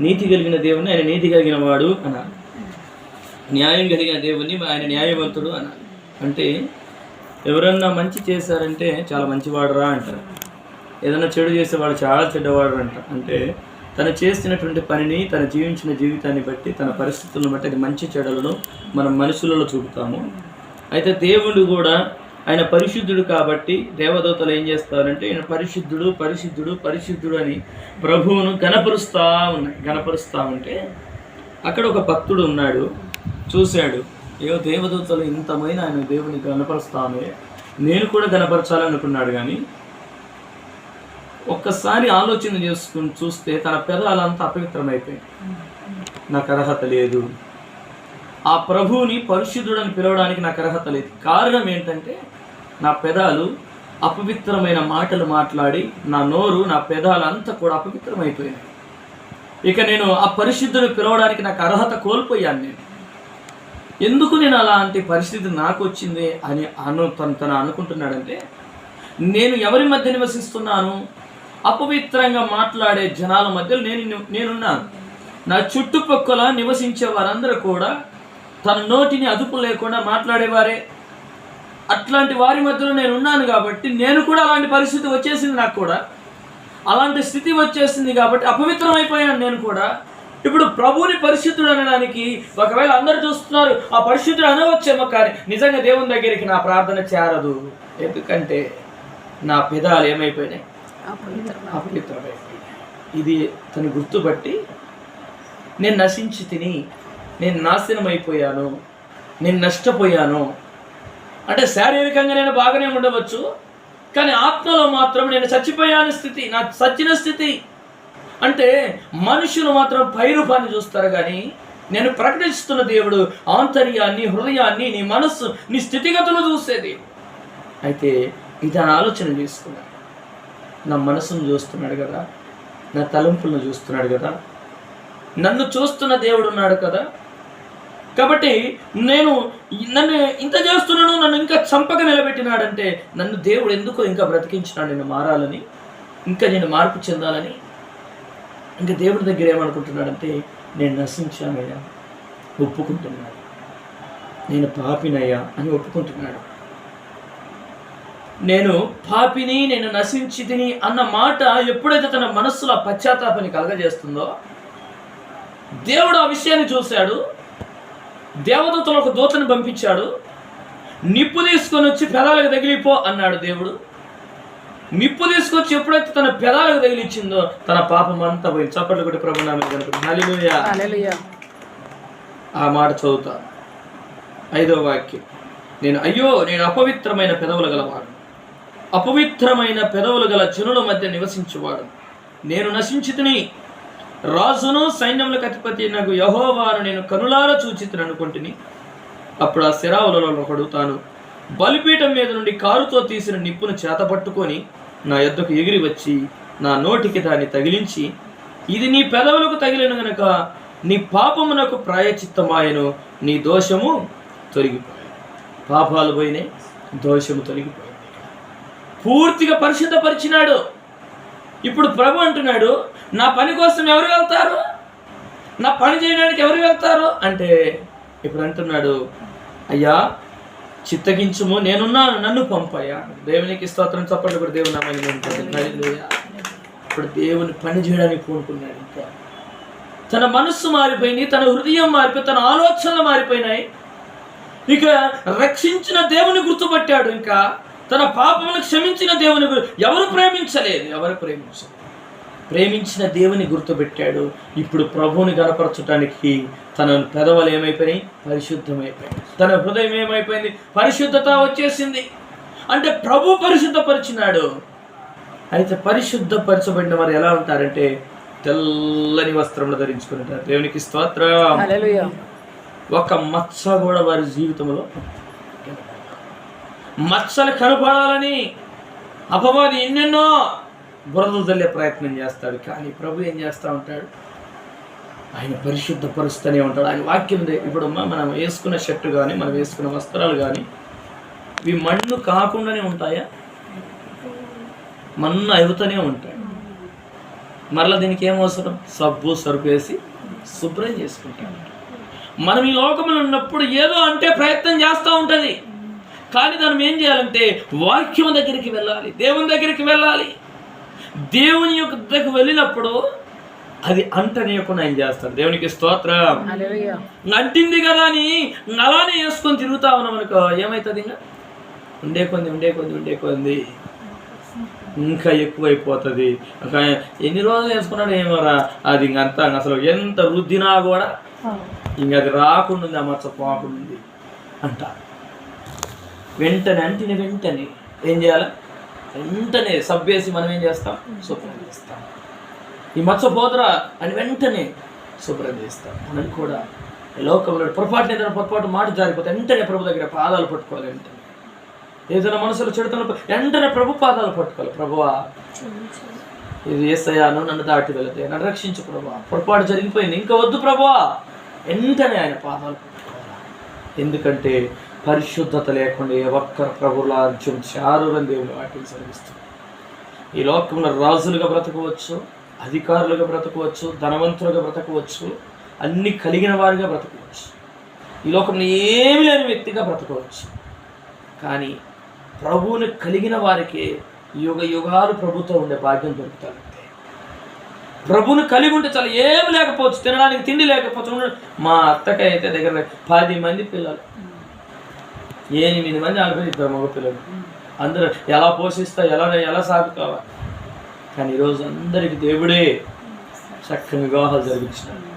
నీతి కలిగిన దేవుని ఆయన నీతి కలిగిన వాడు అనాలి న్యాయం కలిగిన దేవుని ఆయన న్యాయవంతుడు అనాలి అంటే ఎవరన్నా మంచి చేశారంటే చాలా మంచివాడురా అంటారు. ఏదైనా చెడు చేసేవాడు చాలా చెడ్డవాడు అంట అంటే తను చేసినటువంటి పనిని తను జీవించిన జీవితాన్ని బట్టి తన పరిస్థితులను బట్టి అది మంచి చెడులను మనం మనుషులలో చూపుతాము. అయితే దేవుడు కూడా ఆయన పరిశుద్ధుడు కాబట్టి దేవదూతలు ఏం చేస్తారంటే ఆయన పరిశుద్ధుడు పరిశుద్ధుడు పరిశుద్ధుడు అని ప్రభువును గణపరుస్తా ఉన్నాయి. గణపరుస్తా ఉంటే అక్కడ ఒక భక్తుడు ఉన్నాడు చూశాడు ఏవో దేవదూతలు ఇంతమైన ఆయన దేవుని గణపరుస్తామే నేను కూడా గణపరచాలనుకున్నాడు కానీ ఒక్కసారి ఆలోచన చేసుకుని చూస్తే తన పెదాలంతా అపవిత్రమైపోయాయి నాకు అర్హత లేదు ఆ ప్రభువుని పరిశుద్ధుడని పిలవడానికి నాకు అర్హత లేదు. కారణం ఏంటంటే నా పెదాలు అపవిత్రమైన మాటలు మాట్లాడి నా నోరు నా పెదాలంతా కూడా అపవిత్రమైపోయినాయి. ఇక నేను ఆ పరిశుద్ధుడు పిలవడానికి నాకు అర్హత కోల్పోయాను నేను. ఎందుకు నేను అలాంటి పరిస్థితి నాకు వచ్చింది అని అను తను తను అనుకుంటున్నాడంటే నేను ఎవరి మధ్య నివసిస్తున్నాను? అపవిత్రంగా మాట్లాడే జనాల మధ్యలో నేను నేనున్నాను. నా చుట్టుపక్కల నివసించే వారందరూ కూడా తన నోటిని అదుపు లేకుండా మాట్లాడేవారే. అట్లాంటి వారి మధ్యలో నేను ఉన్నాను కాబట్టి నేను కూడా అలాంటి పరిస్థితి వచ్చేసింది నాకు కూడా. అలాంటి స్థితి వచ్చేసింది కాబట్టి అపవిత్రమైపోయాను నేను కూడా. ఇప్పుడు ప్రభువుని పరిశుద్ధుడు అనడానికి ఒకవేళ అందరూ చూస్తున్నారు ఆ పరిశుద్ధుడు అనవచ్చేమో కానీ నిజంగా దేవుని దగ్గరికి నా ప్రార్థన చేరదు. ఎందుకంటే నా పెదాలు ఏమైపోయినాయి? అపవిత్రమైపోయినాయి. ఇది తను గుర్తుపట్టి నేను నశించి తిని నేను నాశనం అయిపోయాను నేను నష్టపోయాను. అంటే శారీరకంగా నేను బాగానే ఉండవచ్చు కానీ ఆత్మలో మాత్రం నేను చచ్చిపోయాను స్థితి నా సచ్చిన స్థితి. అంటే మనుషులు మాత్రం పైరూపాన్ని చూస్తారు కానీ నేను ప్రకటిస్తున్న దేవుడు ఆంతర్యాన్ని హృదయాన్ని నీ మనస్సు నీ స్థితిగతులు చూసేది. అయితే ఇతను ఆలోచన చేసుకున్నాడు. నా మనసును చూస్తున్నాడు కదా నా తలంపులను చూస్తున్నాడు కదా నన్ను చూస్తున్న దేవుడు ఉన్నాడు కదా కాబట్టి నేను నన్ను ఇంత చేస్తున్నాను నన్ను ఇంకా చంపక నిలబెట్టినాడంటే నన్ను దేవుడు ఎందుకో ఇంకా బ్రతికించినాడు నేను మారాలని ఇంకా నేను మార్పు చెందాలని ఇంకా దేవుడి దగ్గర ఏమనుకుంటున్నాడంటే నేను నశించానయ్యా ఒప్పుకుంటున్నాడు నేను పాపినయ్యా అని ఒప్పుకుంటున్నాడు. నేను పాపిని నేను నశించి తిని అన్న మాట ఎప్పుడైతే తన మనస్సులో ఆ పశ్చాత్తాపాన్ని కలగజేస్తుందో దేవుడు ఆ విషయాన్ని చూశాడు. దేవదూతలు ఒక దూతని పంపించాడు నిప్పు తీసుకొని వచ్చి పెదాలకు తగిలిపో అన్నాడు దేవుడు. నిప్పు తీసుకొచ్చి ఎప్పుడైతే తన పెదాలకు తగిలిచ్చిందో తన పాపం అంతా పోయింది చప్పట్లు కొట్టి ప్రభు ఆ మాట చదువుతా. ఐదో వాక్యం. నేను అయ్యో నేను అపవిత్రమైన పెదవులు గలవాడు. అపవిత్రమైన పెదవులు గల జనుల మధ్య నివసించువాడు. నేను నశించితిని. రాజును సైన్యములకు అధిపతి నాకు యహోవాను నేను కనులార చూచితిని అనుకుంటుని అప్పుడు ఆ శిరావులలో ఒకడు తాను బలిపీఠం మీద నుండి కారుతో తీసిన నిప్పును చేతపట్టుకొని నా యొద్దకు ఎగిరి వచ్చి నా నోటికి దాన్ని తగిలించి ఇది నీ పెదవులకు తగిలిన గనక నీ పాపమునకు ప్రాయచిత్తమాయను నీ దోషము తొలగిపోయాయి పాపాలు పోయినాయి దోషము తొలగిపోయింది పూర్తిగా పరిశుద్ధపరిచినాడు. ఇప్పుడు ప్రభు అంటున్నాడు నా పని కోసం ఎవరు వెళ్తారు? నా పని చేయడానికి ఎవరు వెళ్తారు? అంటే ఇప్పుడు అంటున్నాడు అయ్యా చిత్తగించుము నేనున్నాను నన్ను పంపయ్యా. దేవునికి స్తోత్రం చెప్పండి ఇప్పుడు దేవుని నామని ఉంటుంది ఇప్పుడు దేవుని పని చేయడానికి పూనుకున్నాడు ఇంకా. తన మనస్సు మారిపోయింది తన హృదయం మారిపోయి తన ఆలోచనలు మారిపోయినాయి. ఇక రక్షించిన దేవుని గుర్తుపట్టాడు ఇంకా. తన పాపమును క్షమించిన దేవుని ఎవరు ప్రేమించలేదు? ఎవరు ప్రేమించలేదు? ప్రేమించిన దేవుని గుర్తుపెట్టాడు. ఇప్పుడు ప్రభువుని గనపరచడానికి తన పెదవులు ఏమైపోయినాయి? పరిశుద్ధమైపోయాయి తన హృదయం ఏమైపోయింది? పరిశుద్ధత వచ్చేసింది. అంటే ప్రభు పరిశుద్ధపరిచినాడు. అయితే పరిశుద్ధపరచబడిన వారు ఎలా ఉంటారంటే తెల్లని వస్త్రములు ధరించుకుని ఉంటారు దేవునికి స్తోత్రం. ఒక మచ్చ కూడా వారి జీవితంలో మచ్చలు కనపడాలని అపవాది ఎన్నెన్నో బురద తల్లే ప్రయత్నం చేస్తాడు. కానీ ప్రభు ఏం చేస్తూ ఉంటాడు? ఆయన పరిశుద్ధపరుస్తూనే ఉంటాడు. ఆయన వాక్యం ఇప్పుడు మనం వేసుకున్న షర్టు కానీ మనం వేసుకున్న వస్త్రాలు కానీ ఇవి మన్ను కాకుండానే ఉంటాయా? మన్ను అవుతూనే ఉంటాయి. మరలా దీనికి ఏం అవసరం? సబ్బు సరుకు వేసి శుభ్రం చేసుకుంటాం. మనం ఈ లోకంలో ఉన్నప్పుడు ఏదో అంటే ప్రయత్నం చేస్తూ ఉంటుంది. కానీ దాన్ని ఏం చేయాలంటే వాక్యం దగ్గరికి వెళ్ళాలి దేవుని దగ్గరికి వెళ్ళాలి. దేవుని యొక్క దగ్గరికి వెళ్ళినప్పుడు అది అంటనీయకుండా ఏం చేస్తాడు దేవునికి స్తోత్రం. అంటింది కదా అని అలానే వేసుకొని తిరుగుతా ఉన్నాం అనుకో ఏమవుతుంది ఇంకా? ఉండే కొంది ఉండే కొంది ఉండే కొంది. ఇంకా ఎక్కువైపోతుంది. ఇంకా ఎన్ని రోజులు వేసుకున్నాడు ఏమోరా అది ఇంకంతా అసలు ఎంత రుద్దినా కూడా ఇంక అది రాకుండా ఉంది ఆ మచ్చ పోకుండా ఉంది అంటారు వెంటనే అంటిన వెంటనే ఏం చేయాలి? వెంటనే సబ్బేసి మనం ఏం చేస్తాం? శుభ్రం చేస్తాం. ఈ మచ్చ అని వెంటనే శుభ్రం చేస్తాం. మనం కూడా లోకంలో పొరపాటు ఏదైనా పొరపాటు మాట జారిపోతే వెంటనే ప్రభు దగ్గర పాదాలు పట్టుకోవాలి వెంటనే. ఏదైనా మనసులో చెడుతున్న వెంటనే ప్రభు పాదాలు పట్టుకోవాలి. ప్రభువా ఇది ఏసయ్యాను నన్ను దాటి వెళితే నన్ను రక్షించు ప్రభువా. పొరపాటు జరిగిపోయింది ఇంకా వద్దు ప్రభువా. వెంటనే ఆయన పాదాలు పట్టుకోవాలి. ఎందుకంటే పరిశుద్ధత లేకుండా ఏ ఒక్క ప్రభుల అర్జున్ చారురని దేవుని వాటిని జరిగిస్తుంది ఈ లోకంలో రాజులుగా బ్రతకవచ్చు అధికారులుగా బ్రతకవచ్చు ధనవంతులుగా బ్రతకవచ్చు అన్ని కలిగిన వారిగా బ్రతకవచ్చు. ఈ లోకంలో ఏమి లేని వ్యక్తిగా బ్రతకవచ్చు. కానీ ప్రభువుని కలిగిన వారికి యుగ యుగాలు ప్రభుతో ఉండే భాగ్యం దొరుకుతారంతే ప్రభువుని కలిగి ఉంటే చాలా ఏమి లేకపోవచ్చు. తినడానికి తిండి లేకపోవచ్చు. మా అత్తకైతే అయితే దగ్గర పది మంది పిల్లలు. ఎనిమిది మంది ఆడపిల్ల ఇద్దరు మగ అందరూ ఎలా పోషిస్తా ఎలా ఎలా సాగుతావా? కానీ ఈరోజు అందరికి దేవుడే చక్కని వివాహాలు జరిగించినాడు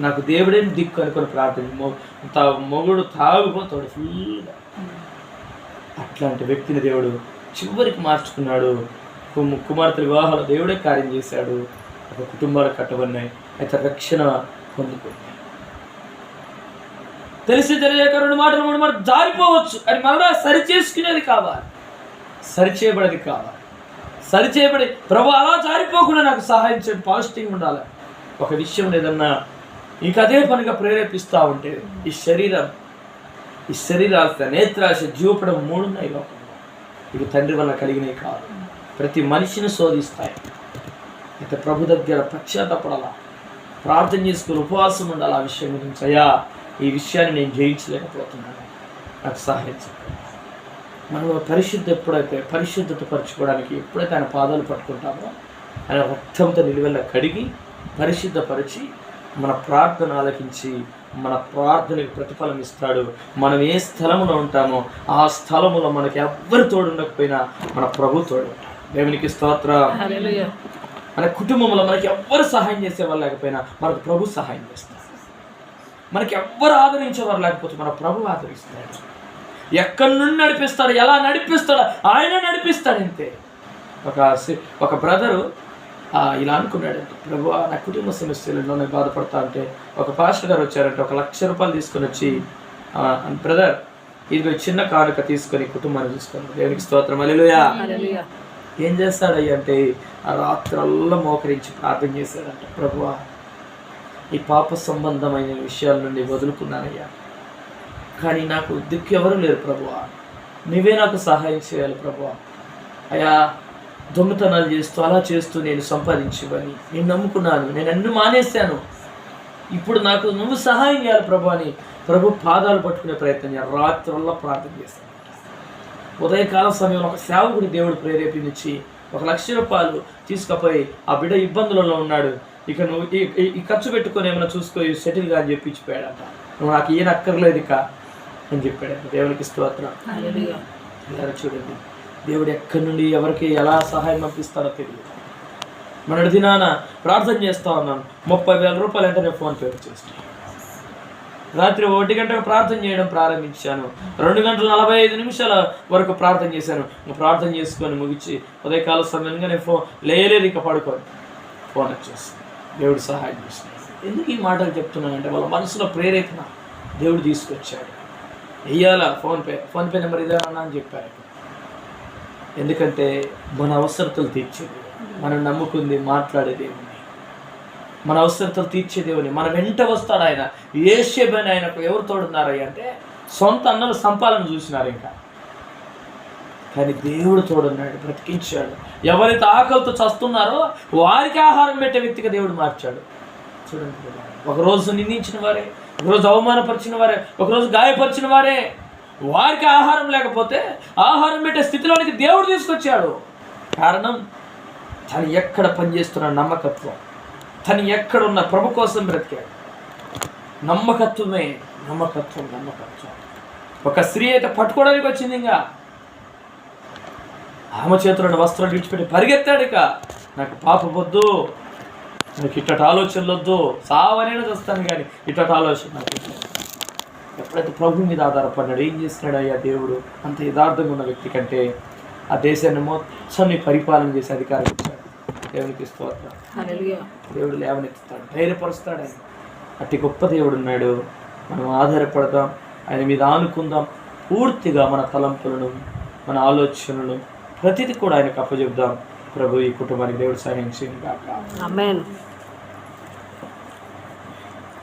నాకు దేవుడే దిక్కు అనుకుని ప్రార్థన. మొ- తా- మొగుడు తాగుపోతాడు ఫుల్గా అట్లాంటి వ్యక్తిని దేవుడు చివరికి మార్చుకున్నాడు. కుమార్తె వివాహాలు దేవుడే కార్యం చేశాడు. ఒక కుటుంబాలు కట్టబడినాయి. అయితే రక్షణ పొందుకుంది తెలిసి తెలియక రెండు మాటలు మూడు మాటలు జారిపోవచ్చు. అది మరలా సరి చేసుకునేది కావాలి. సరిచేయబడేది కావాలి. సరిచేయబడి ప్రభు అలా జారిపోకుండా నాకు సహాయం చేయండి. పాజిటివ్ ఉండాలి. ఒక విషయం ఏదన్నా ఇంక అదే పనిగా ప్రేరేపిస్తూ ఉంటే ఈ శరీరం ఈ శరీరాశ నేత్రాశ జీవపడం మూడు ఉన్నాయి లోకంలో. ఇవి తండ్రి వల్ల కలిగినవి కాదు. ప్రతి మనిషిని శోధిస్తాయి. అయితే ప్రభు దగ్గర పశ్చాత్తపడాలా? ప్రార్థన చేసుకుని ఉపవాసం ఉండాలి? ఆ విషయం గురించి అయ్యా ఈ విషయాన్ని నేను జయించలేకపోతున్నాను. నాకు సహాయం చెప్పండి మనం పరిశుద్ధ ఎప్పుడైతే పరిశుద్ధత పరచుకోవడానికి ఎప్పుడైతే ఆయన పాదాలు పట్టుకుంటామో ఆయన రక్తంతో నిలువెల్ల కడిగి పరిశుద్ధపరిచి మన ప్రార్థన ఆలకించి మన ప్రార్థనకి ప్రతిఫలం ఇస్తాడు. మనం ఏ స్థలములో ఉంటామో ఆ స్థలములో మనకి ఎవ్వరు తోడు ఉండకపోయినా మన ప్రభు తోడు దేవునికి స్తోత్రం. మన కుటుంబంలో మనకి ఎవ్వరు సహాయం చేసేవారు లేకపోయినా మనకు ప్రభు సహాయం చేస్తాడు. మనకి ఎవ్వరు ఆదరించేవారు లేకపోతే మన ప్రభు ఆదరిస్తాడు. ఎక్కడి నుండి నడిపిస్తాడు? ఎలా నడిపిస్తాడు? ఆయన నడిపిస్తాడు అంతే. ఒక ఒక బ్రదరు ఇలా అనుకున్నాడంటే ప్రభు నా కుటుంబ సమస్యలలో నేను బాధపడతా అంటే ఒక పాస్టర్ గారు వచ్చారంటే ఒక లక్ష రూపాయలు తీసుకొని వచ్చి బ్రదర్ ఇది చిన్న కానుక తీసుకొని కుటుంబాన్ని చూసుకొని దేవునికి స్తోత్రం. అలెలుయా ఏం చేస్తాడయ్య అంటే ఆ రాత్రల్లా మోకరించి ప్రార్థన చేశాడంట. ప్రభువా ఈ పాప సంబంధమైన విషయాల నుండి వదులుకున్నానయ్యా. కానీ నాకు దిక్కెవరూ లేరు ప్రభువ. నువ్వే నాకు సహాయం చేయాలి ప్రభువ. అయ్యా దొంగతనాలు చేస్తూ అలా చేస్తూ నేను సంపాదించువని నేను నమ్ముకున్నాను నేను అన్ని మానేశాను. ఇప్పుడు నాకు నువ్వు సహాయం చేయాలి ప్రభు అని ప్రభు పాదాలు పట్టుకునే ప్రయత్నం చేయాలి. రాత్రుల్లో ప్రార్థన చేస్తాను. ఉదయకాల సమయంలో ఒక సేవకుడి దేవుడు ప్రేరేపించి ఒక లక్ష రూపాయలు తీసుకుపోయి ఆ బిడ్డ ఇబ్బందులలో ఉన్నాడు. ఇక నువ్వు ఈ- ఖర్చు పెట్టుకొని ఏమైనా చూసుకో సెటిల్గా అని చెప్పి ఇచ్చిపోయాడంట నువ్వు నాకు ఏం అక్కర్లేదు ఇక అని చెప్పాడు దేవునికి స్తోత్రం. చూడండి. దేవుడు ఎక్కడి నుండి ఎవరికి ఎలా సహాయం పంపిస్తాడో తెలియదు. మన దినాన ప్రార్థన చేస్తా ఉన్నాను. ముప్పై వేల రూపాయలు అంటే నేను ఫోన్పే చేస్తాను రాత్రి ఒకటి గంటకు ప్రార్థన చేయడం ప్రారంభించాను. రెండు గంటల నలభై ఐదు నిమిషాల వరకు ప్రార్థన చేశాను. ప్రార్థన చేసుకొని ముగించి ఉదయకాల సమయంగా నేను ఫోన్ లేయలేదు ఇంకా పడుకోను ఫోన్ వచ్చేసి దేవుడు సహాయం చేశాడు ఎందుకు ఈ మాటలు చెప్తున్నానంటే వాళ్ళ మనసులో ప్రేరేపణ దేవుడు తీసుకొచ్చాడు. వెయ్యాలా ఫోన్పే ఫోన్పే నెంబర్ ఇదేనా అని చెప్పారు. ఎందుకంటే మన అవసరతలు తీర్చేది మనం నమ్ముకుంది మాట్లాడే దేవుని మన అవసరతలు తీర్చే దేవుని. మన వెంట వస్తాడు ఆయన. ఏషేబని ఆయనకు ఎవరు తోడున్నారయ్య అంటే సొంత అన్నలు సంపాదన చూసినారు ఇంకా. కానీ దేవుడు చూడన్నాడు బ్రతికించాడు. ఎవరైతే ఆకలితో చస్తున్నారో వారికి ఆహారం పెట్టే వ్యక్తిగా దేవుడు మార్చాడు. చూడండి ఒకరోజు నిందించిన వారే ఒకరోజు అవమానపరిచిన వారే ఒకరోజు గాయపరిచిన వారే వారికి ఆహారం లేకపోతే ఆహారం పెట్టే స్థితిలోనికి దేవుడు తీసుకొచ్చాడు. కారణం తను ఎక్కడ పనిచేస్తున్న నమ్మకత్వం తను ఎక్కడున్న ప్రభు కోసం బ్రతికాడు. నమ్మకత్వమే నమ్మకత్వం నమ్మకత్వం. ఒక స్త్రీ అయితే పట్టుకోవడానికి వచ్చింది ఇంకా. ఆమె చేతులను వస్త్రాలు విడిచిపెట్టి పరిగెత్తాడు ఇక. నాకు పాప వద్దు. నాకు ఇట్టటి ఆలోచనలు వద్దు. సావనైనా చూస్తాను కానీ ఇట్టటి ఆలోచన నాకు. ఎప్పుడైతే ప్రభు మీద ఆధారపడ్డాడు ఏం చేస్తున్నాడు అయ్యా దేవుడు? అంత యథార్థంగా ఉన్న వ్యక్తి కంటే ఆ దేశాన్ని మొత్తం పరిపాలన చేసే అధికారం ఇచ్చాడు. దేవునికి స్తోత్రం. దేవుడు లేవనెత్తుతాడు. ధైర్యపరుస్తాడు ఆయన. అతి గొప్ప దేవుడు ఉన్నాడు. మనం ఆధారపడదాం. ఆయన మీద ఆనుకుందాం. పూర్తిగా మన తలంపులను మన ఆలోచనలను ప్రతిదీ కూడా ఆయనకు అప్పచెప్దాం ప్రభు ఈ కుటుంబానికి దేవుడు సహాయం చేయను కాక